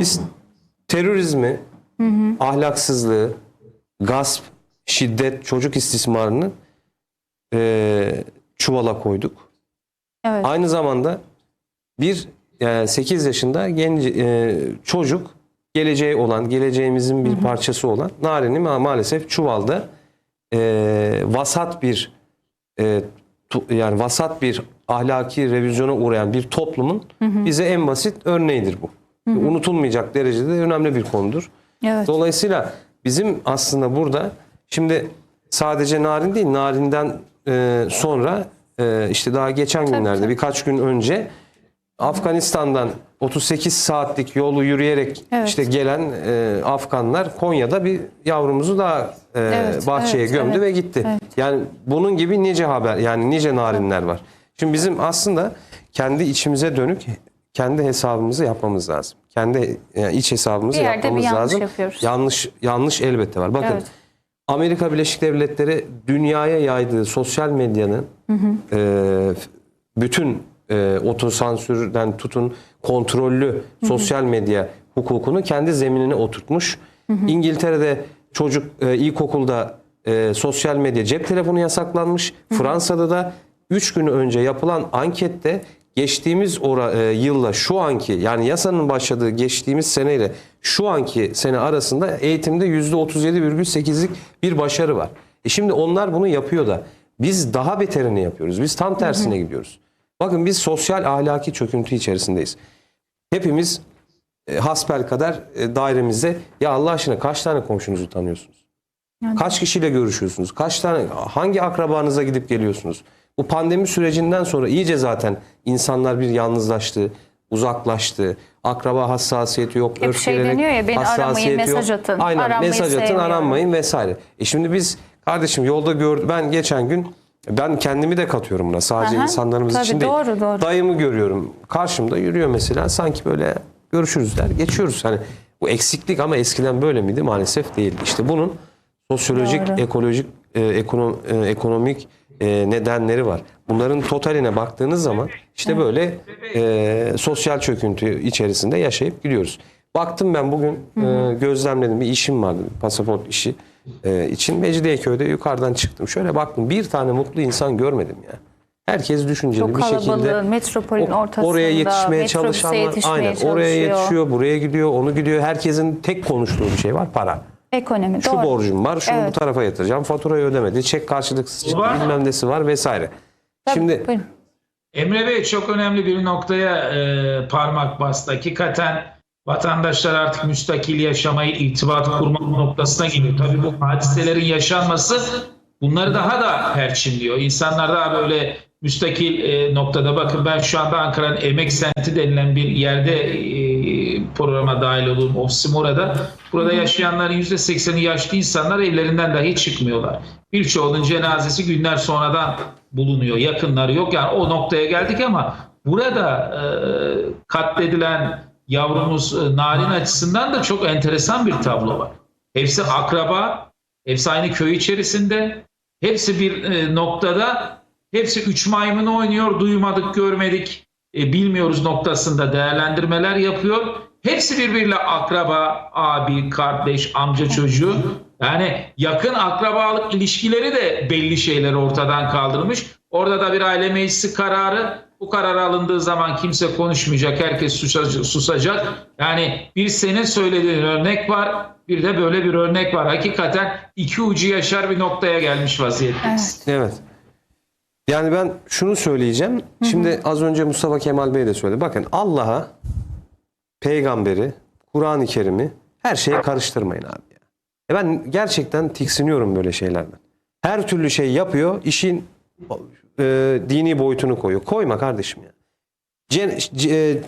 Biz terörizmi, ahlaksızlığı, gasp, şiddet, çocuk istismarını eee, çuvala koyduk. Evet. Aynı zamanda bir yani 8 yaşında genç e, çocuk geleceği olan, geleceğimizin bir parçası olan Narin'i ma- maalesef çuvalda e, vasat bir e, tu- yani vasat bir ahlaki revizyona uğrayan bir toplumun bize en basit örneğidir bu. Unutulmayacak derecede önemli bir konudur. Evet. Dolayısıyla bizim aslında burada şimdi sadece narin değil, narinden e, sonra e, işte daha geçen günlerde birkaç gün önce Afganistan'dan 38 saatlik yolu yürüyerek Evet. işte gelen e, Afganlar Konya'da bir yavrumuzu daha e, Evet, bahçeye evet, gömdü evet, ve gitti. evet. Yani bunun gibi nice haber yani nice narinler var. Şimdi bizim aslında kendi içimize dönük kendi hesabımızı yapmamız lazım. Kendi yani iç hesabımızı Bir yerde bir yapmamız yanlış lazım. yapıyoruz. Yanlış yanlış elbette var. Bakın Evet. Amerika Birleşik Devletleri dünyaya yaydığı sosyal medyanın e, bütün e, otosansürden tutun kontrollü sosyal medya hukukunu kendi zeminine oturtmuş. İngiltere'de çocuk e, ilkokulda e, sosyal medya cep telefonu yasaklanmış. Fransa'da da 3 gün önce yapılan ankette geçtiğimiz ora, e, yılla şu anki yani yasanın başladığı geçtiğimiz seneyle şu anki sene arasında eğitimde %37,8'lik bir başarı var. E şimdi onlar bunu yapıyor da biz daha beterini yapıyoruz. Biz tam tersine gidiyoruz. Bakın biz sosyal ahlaki çöküntü içerisindeyiz. Hepimiz e, hasbel kadar e, dairemizde ya Allah aşkına kaç tane komşunuzu tanıyorsunuz? Kaç kişiyle görüşüyorsunuz? Kaç tane hangi akrabanıza gidip geliyorsunuz? Bu pandemi sürecinden sonra iyice zaten insanlar bir yalnızlaştı, uzaklaştı. Akraba hassasiyeti yok. Hep şey deniyor ya, beni aramayın, mesaj yok. atın. Aynen Aranmayı mesaj atın, sevmiyorum. aranmayın vesaire. E şimdi biz kardeşim yolda gördüm. Ben geçen gün ben kendimi de katıyorum buna. Sadece Aha, insanlarımız tabii, için değil. doğru, doğru. Dayımı görüyorum. Karşımda yürüyor mesela. Sanki böyle görüşürüz der. Geçiyoruz. Hani bu eksiklik ama eskiden böyle miydi? Maalesef değildi. İşte bunun sosyolojik, Doğru. ekolojik, e, ekonom, e, ekonomik e, nedenleri var. Bunların totaline baktığınız zaman işte böyle e, sosyal çöküntü içerisinde yaşayıp gidiyoruz. Baktım ben bugün e, gözlemledim bir işim vardı bir pasaport işi e, için Mecidiyeköy'de yukarıdan çıktım. Şöyle baktım bir tane mutlu insan görmedim ya. Herkes düşünceli Çok bir şekilde metropolün ortasında, oraya yetişmeye çalışanlar yetişmeye aynen oraya yetişiyor, buraya gidiyor, onu gidiyor. Herkesin tek konuştuğu bir şey var para. Ekonomi, Şu doğru. borcum var, şunu Evet. bu tarafa yatıracağım, faturayı ödemedi, çek karşılıksız çıktı, Var. bilmem nesi var vesaire. Tabii, Şimdi buyurun. Emre Bey çok önemli bir noktaya e, parmak bastı. Hakikaten vatandaşlar artık müstakil yaşamayı, irtibat kurma noktasına geliyor. Tabii bu hadiselerin yaşanması bunları daha da perçinliyor. İnsanlar daha böyle müstakil e, noktada bakın ben şu anda Ankara'nın Emek Senti denilen bir yerde e, programa dahil olduğum ofisim orada. Burada yaşayanların %80'i yaşlı insanlar evlerinden dahi çıkmıyorlar. Birçoğunun cenazesi günler sonradan bulunuyor. Yakınları yok. Yani o noktaya geldik ama burada e, katledilen yavrumuz e, Narin açısından da çok enteresan bir tablo var. Hepsi akraba, hepsi aynı köy içerisinde, hepsi bir e, noktada, hepsi üç maymun oynuyor, duymadık, görmedik, e, bilmiyoruz noktasında değerlendirmeler yapıyor. Hepsi birbiriyle akraba, abi, kardeş, amca çocuğu. Yani yakın akrabalık ilişkileri de belli şeyleri ortadan kaldırmış. Orada da bir aile meclisi kararı. Bu karar alındığı zaman kimse konuşmayacak, herkes susacak. Yani bir senin söylediğin örnek var, bir de böyle bir örnek var. Hakikaten iki ucu yaşar bir noktaya gelmiş vaziyette. Evet. evet. Yani ben şunu söyleyeceğim. Şimdi az önce Mustafa Kemal Bey de söyledi. Bakın Allah'a, peygamberi, Kur'an-ı Kerim'i her şeye karıştırmayın abi. ya. E ben gerçekten tiksiniyorum böyle şeylerden. Her türlü şey yapıyor, işin e, dini boyutunu koyuyor. Koyma kardeşim ya. Cin- c- e,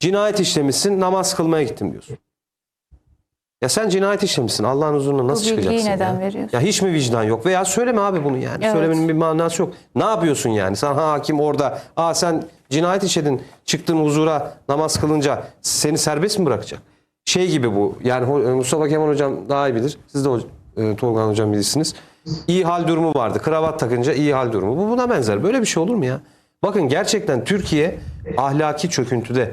cinayet işlemişsin, namaz kılmaya gittim diyorsun. Ya sen cinayet işlemişsin. Allah'ın huzuruna nasıl bilgiyi çıkacaksın neden ya? veriyorsun? Ya hiç mi vicdan yok? Veya söyleme abi bunu yani. Evet. Söylemenin bir manası yok. Ne yapıyorsun yani? Sen ha, hakim orada. Aa sen cinayet işledin. Çıktın huzura namaz kılınca seni serbest mi bırakacak? Şey gibi bu. Yani ho- Mustafa Kemal hocam daha iyi bilir. Siz de e, Tolga hocam bilirsiniz. İyi hal durumu vardı. Kravat takınca iyi hal durumu. Bu buna benzer. Böyle bir şey olur mu ya? Bakın gerçekten Türkiye ahlaki çöküntüde.